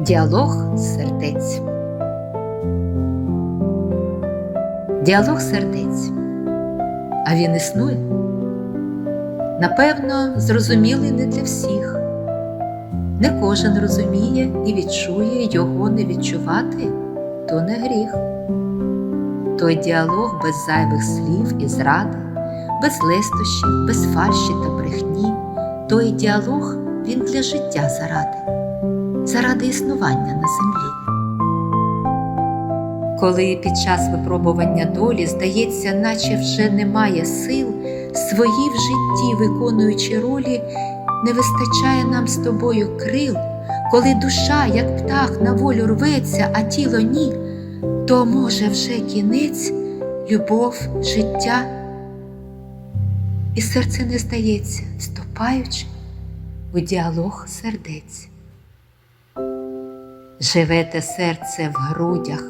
Діалог сердець. Діалог сердець. А він існує? Напевно, зрозумілий не для всіх. Не кожен розуміє і відчує його не відчувати то не гріх. Той діалог без зайвих слів і зради, без лестощів, без фальші та брехні, той діалог він для життя заради, заради існування на землі. Коли під час випробування долі здається, наче вже немає сил, свої в житті виконуючи ролі, не вистачає нам з тобою крил, коли душа, як птах, на волю рветься, а тіло ні, то може вже кінець, любов, життя. І серце не здається, ступаючи у діалог сердець. Живе те серце в грудях,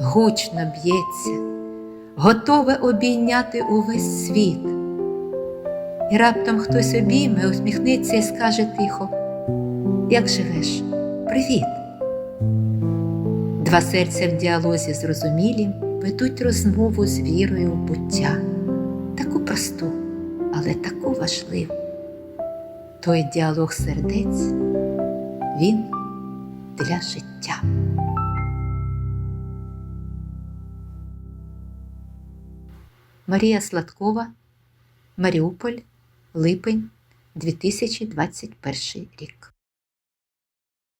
гучно б'ється, готове обійняти увесь світ. І раптом хтось обійме, усміхнеться і скаже тихо: Як живеш? Привіт! Два серця в діалозі зрозумілі ведуть розмову з вірою в буття, таку просту, але таку важливу. Той діалог сердець, він для життя. Марія Сладкова, Маріуполь, липень 2021 рік.